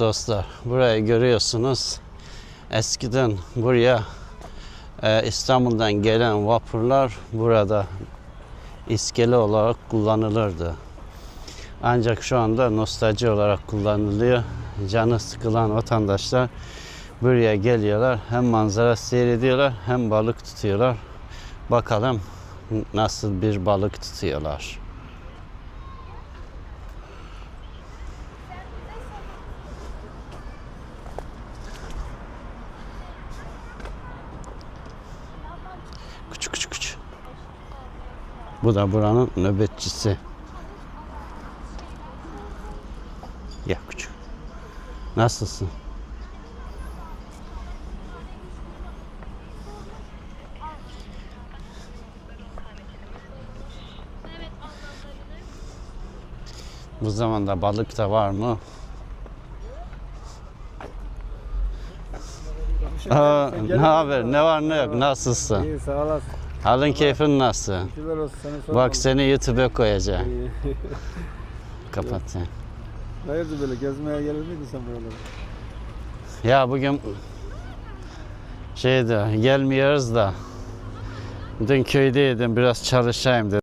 Dostlar burayı görüyorsunuz. Eskiden buraya e, İstanbul'dan gelen vapurlar burada iskele olarak kullanılırdı. Ancak şu anda nostalji olarak kullanılıyor. Canı sıkılan vatandaşlar buraya geliyorlar. Hem manzara seyrediyorlar hem balık tutuyorlar. Bakalım nasıl bir balık tutuyorlar. Küçük küçük küçük. Bu da buranın nöbetçisi. Ya küçük. Nasılsın? Bu zamanda balık da var mı? Aa, ne haber? Ne var ne yok? Nasılsın? İyi sağ olasın. Halin keyfin nasıl? Şükürler olsun seni. Bak seni YouTube'a koyacağım. Kapat sen. Hayırdır böyle gezmeye gelir miydin sen buralara? Ya bugün şeydi gelmiyoruz da dün köydeydim biraz çalışayım dedim.